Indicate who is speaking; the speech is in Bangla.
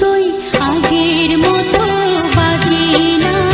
Speaker 1: কই আগের মতো বাজে না